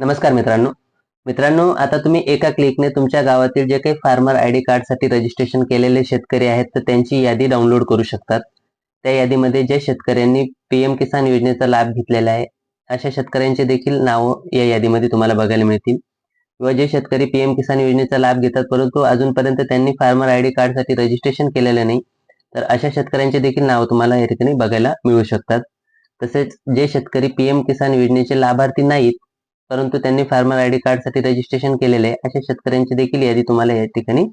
नमस्कार मित्रांनो. मित्रांनो आता तुम्ही एका क्लिकने तुमच्या गावातील जे काही फार्मर आय डी कार्डसाठी रजिस्ट्रेशन केलेले शेतकरी आहेत तर त्यांची यादी डाउनलोड करू शकतात. त्या यादीमध्ये ज्या शेतकऱ्यांनी पीएम किसान योजनेचा लाभ घेतलेला आहे अशा शेतकऱ्यांचे देखील नाव या यादीमध्ये तुम्हाला बघायला मिळतील. किंवा जे शेतकरी पीएम किसान योजनेचा लाभ घेतात परंतु अजूनपर्यंत त्यांनी फार्मर आय डी कार्डसाठी रजिस्ट्रेशन केलेलं नाही तर अशा शेतकऱ्यांचे देखील नावं तुम्हाला या ठिकाणी बघायला मिळू शकतात. तसेच जे शेतकरी पीएम किसान योजनेचे लाभार्थी नाहीत परंतु त्यांनी फार्मर आय डी कार्डसाठी रजिस्ट्रेशन केलेले आहे अशा शेतकऱ्यांची देखील यादी तुम्हाला या ठिकाणी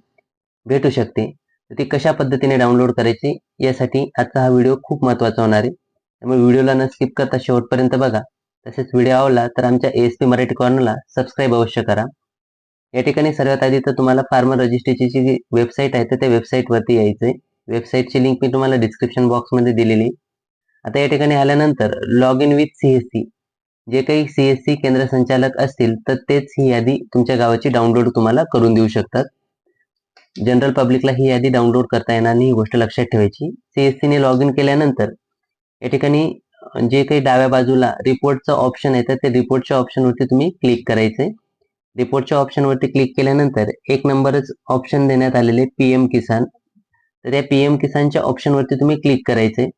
भेटू शकते. तर ती कशा पद्धतीने डाउनलोड करायची यासाठी आजचा हा व्हिडिओ खूप महत्त्वाचा होणार आहे. त्यामुळे व्हिडिओला न स्किप करता शेवटपर्यंत बघा. तसेच व्हिडिओ आवडला तर आमच्या एस पी मराठी कॉर्नरला सबस्क्राईब अवश्य करा. या ठिकाणी सर्वात आधी तर तुम्हाला फार्मर रजिस्ट्रेशनची जी वेबसाईट आहे तर त्या वेबसाईटवरती यायचंय. वेबसाईटची लिंक मी तुम्हाला डिस्क्रिप्शन बॉक्समध्ये दिलेली आता या ठिकाणी आल्यानंतर लॉग इन विथ सीएससी जे काही सीएससी केंद्र संचालक असतील तर तेच ही यादी तुमच्या गावाची डाउनलोड तुम्हाला करून देऊ शकतात. जनरल पब्लिकला ही यादी डाउनलोड करता येणार नाही ही गोष्ट लक्षात ठेवायची. सीएससीने ने लॉग इन केल्यानंतर या ठिकाणी जे काही डाव्या बाजूला रिपोर्टचं ऑप्शन आहे तर ते रिपोर्टच्या ऑप्शनवरती तुम्ही क्लिक करायचे रिपोर्टच्या ऑप्शनवरती क्लिक केल्यानंतर एक नंबरच ऑप्शन देण्यात आलेले पीएम किसान तर त्या पीएम किसानच्या ऑप्शनवरती तुम्ही क्लिक करायचे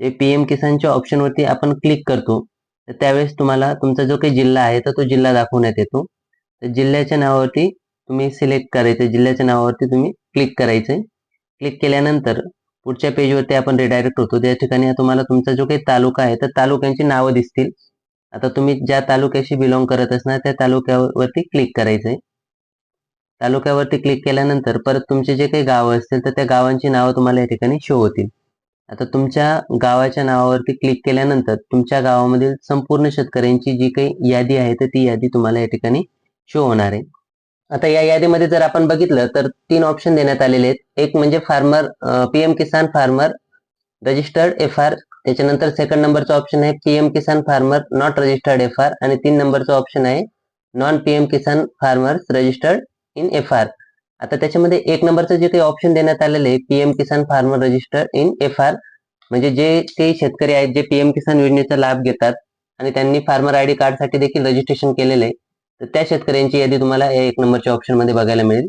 पी पीएम किसानच्या ऑप्शनवरती आपण क्लिक करतो तर त्यावेळेस तुम्हाला तुमचा जो काही जिल्हा आहे तर तो जिल्हा दाखवण्यात येतो. तर जिल्ह्याच्या नावावरती तुम्ही सिलेक्ट करायचं जिल्ह्याच्या नावावरती तुम्ही क्लिक करायचं क्लिक केल्यानंतर पुढच्या पेजवरती आपण रिडायरेक्ट होतो. त्या ठिकाणी तुम्हाला तुमचा जो काही तालुका आहे तर तालुक्यांची नावं दिसतील. आता तुम्ही ज्या तालुक्याशी बिलॉंग करत असणार त्या तालुक्यावरती क्लिक करायचंय. तालुक्यावरती क्लिक केल्यानंतर परत तुमचे जे काही गावं असतील तर त्या गावांची नावं तुम्हाला या ठिकाणी शो होतील. आता तुमच्या गावाच्या नावावरती क्लिक केल्यानंतर तुमच्या गावामधील संपूर्ण शेतकऱ्यांची जी काही यादी आहे तर ती यादी तुम्हाला या ठिकाणी शो होणार आहे. आता या यादीमध्ये जर आपण बघितलं तर तीन ऑप्शन देण्यात आलेले आहेत. एक म्हणजे farmer PM Kisan farmer registered F R त्याच्यानंतर सेकंड नंबरचा ऑप्शन आहे PM Kisan farmer not registered F R आणि तीन नंबरचा ऑप्शन आहे non PM Kisan farmers registered in F R आता त्याच्यामध्ये एक नंबरचं जे काही ऑप्शन देण्यात आलेलं आहे PM Kisan farmer register in F R म्हणजे जे काही शेतकरी आहेत जे पीएम किसान योजनेचा लाभ घेतात आणि त्यांनी फार्मर आय डी कार्डसाठी देखील रजिस्ट्रेशन केलेलं आहे. तर त्या शेतकऱ्यांची यादी तुम्हाला या एक नंबरच्या ऑप्शनमध्ये बघायला मिळेल.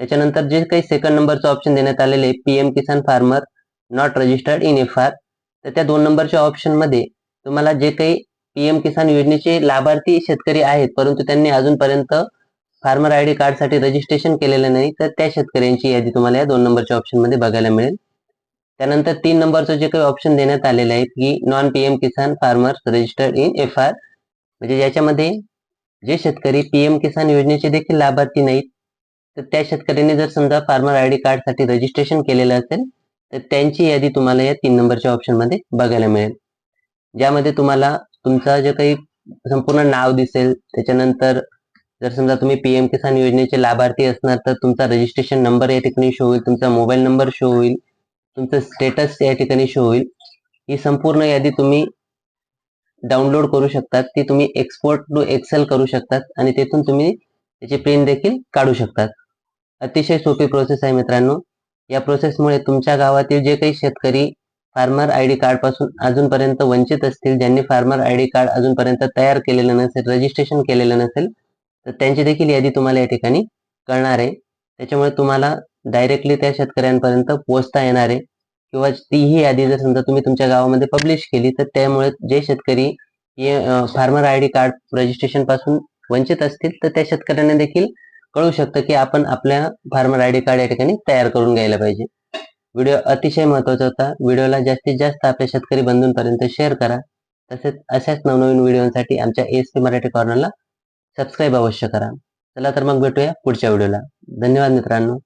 त्याच्यानंतर जे काही सेकंड नंबरचं ऑप्शन देण्यात आलेले आहे PM Kisan farmer not registered in F R तर त्या दोन नंबरच्या ऑप्शनमध्ये तुम्हाला जे काही पीएम किसान योजनेचे लाभार्थी शेतकरी आहेत परंतु त्यांनी अजूनपर्यंत फार्मर आय डी कार्डसाठी रजिस्ट्रेशन केलेलं नाही तर त्या शेतकऱ्यांची यादी तुम्हाला या दोन नंबरच्या ऑप्शनमध्ये बघायला मिळेल. त्यानंतर तीन नंबरचं जे काही ऑप्शन देण्यात आलेलं आहे की non PM Kisan farmers registered in F R म्हणजे याच्यामध्ये जे शेतकरी पीएम किसान योजनेचे देखील लाभार्थी नाहीत तर त्या शेतकऱ्यांनी जर समजा फार्मर आय डी कार्डसाठी रजिस्ट्रेशन केलेलं असेल तर त्यांची यादी तुम्हाला या तीन नंबरच्या ऑप्शनमध्ये बघायला मिळेल. ज्यामध्ये तुम्हाला तुमचा जे काही संपूर्ण नाव दिसेल त्याच्यानंतर जर समजा तुम्ही पीएम किसान योजनेचे लाभार्थी असणार तर तुमचा रजिस्ट्रेशन नंबर या ठिकाणी शो होईल तुमचा मोबाईल नंबर शो होईल तुमचं स्टेटस या ठिकाणी शो होईल. ही संपूर्ण यादी तुम्ही डाउनलोड करू शकतात ती तुम्ही एक्सपोर्ट टू एक्सेल करू शकतात आणि तेथून तुम्ही त्याची प्रिंट देखील काढू शकतात. अतिशय सोपी प्रोसेस आहे मित्रांनो. या प्रोसेसमुळे तुमच्या गावातील जे काही शेतकरी फार्मर आय डी कार्डपासून अजूनपर्यंत वंचित असतील ज्यांनी फार्मर आय डी कार्ड अजूनपर्यंत तयार केलेलं नसेल रजिस्ट्रेशन केलेलं नसेल तर त्यांची देखील यादी तुम्हाला या ठिकाणी कळणार आहे. त्याच्यामुळे तुम्हाला डायरेक्टली त्या शेतकऱ्यांपर्यंत पोहोचता येणार आहे. किंवा तीही यादी जर समजा तुम्ही तुमच्या गावामध्ये पब्लिश केली तर त्यामुळे जे शेतकरी फार्मर आय डी कार्ड रजिस्ट्रेशनपासून वंचित असतील तर त्या शेतकऱ्यांना देखील कळू शकतं की आपण आपल्या फार्मर आय डी कार्ड या ठिकाणी तयार करून घ्यायला पाहिजे. व्हिडिओ अतिशय महत्त्वाचा होता. व्हिडिओला जास्तीत जास्त आपल्या शेतकरी बंधूंपर्यंत शेअर करा. तसेच अशाच नवनवीन व्हिडिओसाठी आमच्या एस पी मराठी कॉर्नरला सबस्क्राईब अवश्य करा. चला तर मग भेटूया पुढच्या व्हिडिओला. धन्यवाद मित्रांनो.